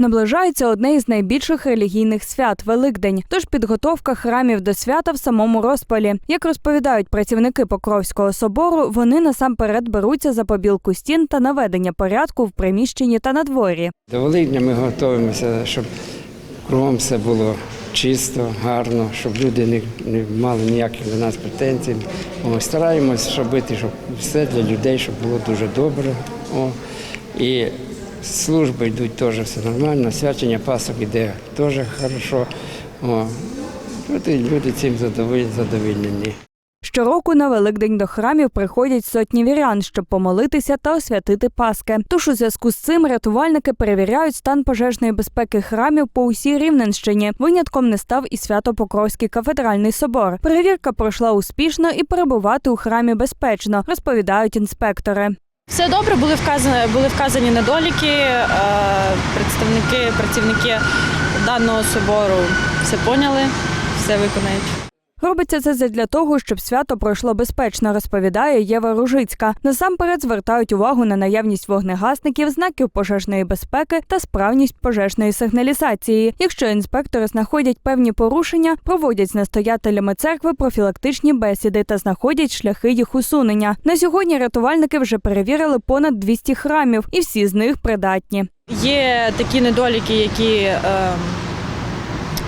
Наближається одне із найбільших релігійних свят Великдень. Тож підготовка храмів до свята в самому розпалі. Як розповідають працівники Покровського собору, вони насамперед беруться за побілку стін та наведення порядку в приміщенні та на дворі. До Великдня ми готуємося, щоб кругом все було чисто, гарно, щоб люди не, не мали ніяких до нас претензій. О, стараємось робити, щоб все для людей, щоб було дуже добре. О, і служби йдуть теж все нормально, свячення пасок іде теж хорошо. О, люди, люди цим задоволені. Щороку на Великдень до храмів приходять сотні вірян, щоб помолитися та освятити Паски. Тож у зв'язку з цим рятувальники перевіряють стан пожежної безпеки храмів по усій Рівненщині. Винятком не став і Свято-Покровський кафедральний собор. Перевірка пройшла успішно і перебувати у храмі безпечно, розповідають інспектори. Все добре, були вказані, були вказані недоліки, е, представники, працівники даного собору все поняли, все виконають. Робиться це задля того, щоб свято пройшло безпечно, розповідає Єва Ружицька. Насамперед звертають увагу на наявність вогнегасників, знаків пожежної безпеки та справність пожежної сигналізації. Якщо інспектори знаходять певні порушення, проводять з настоятелями церкви профілактичні бесіди та знаходять шляхи їх усунення. На сьогодні рятувальники вже перевірили понад 200 храмів, і всі з них придатні. Є такі недоліки, які, е,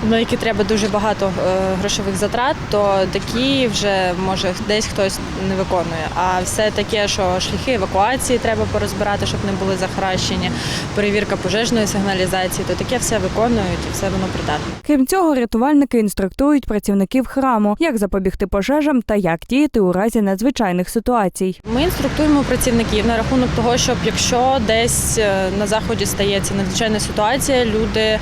на які треба дуже багато е, грошових затрат, то такі вже може десь хтось не виконує. А все таке, що шляхи евакуації треба порозбирати, щоб не були захаращені, перевірка пожежної сигналізації, то таке все виконують і все воно придатне. Крім цього, рятувальники інструктують працівників храму, як запобігти пожежам та як діяти у разі надзвичайних ситуацій. Ми інструктуємо працівників на рахунок того, щоб якщо десь е, на заході стається надзвичайна ситуація, люди е,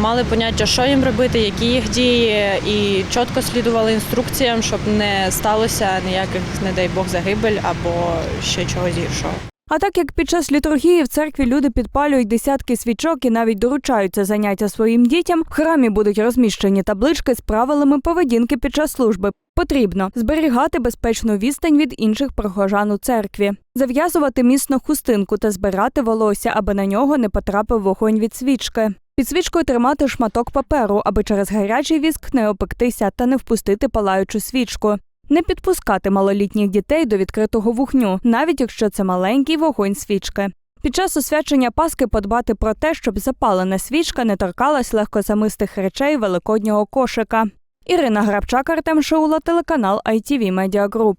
мали поняття, що їм робити, які їх дії, і чітко слідували інструкціям, щоб не сталося ніяких, не дай Бог, загибель або ще чогось гіршого. А так як під час літургії в церкві люди підпалюють десятки свічок і навіть доручають це заняття своїм дітям, в храмі будуть розміщені таблички з правилами поведінки під час служби. Потрібно зберігати безпечну відстань від інших прихожан у церкві, зав'язувати міцно хустинку та збирати волосся, аби на нього не потрапив вогонь від свічки. Під свічкою тримати шматок паперу, аби через гарячий віск не опектися та не впустити палаючу свічку. Не підпускати малолітніх дітей до відкритого вогню, навіть якщо це маленький вогонь свічки. Під час освячення Паски подбати про те, щоб запалена свічка не торкалась легкозамистих речей великоднього кошика. Ірина Грабчак, Артем Шаула, телеканал ITV Media Group.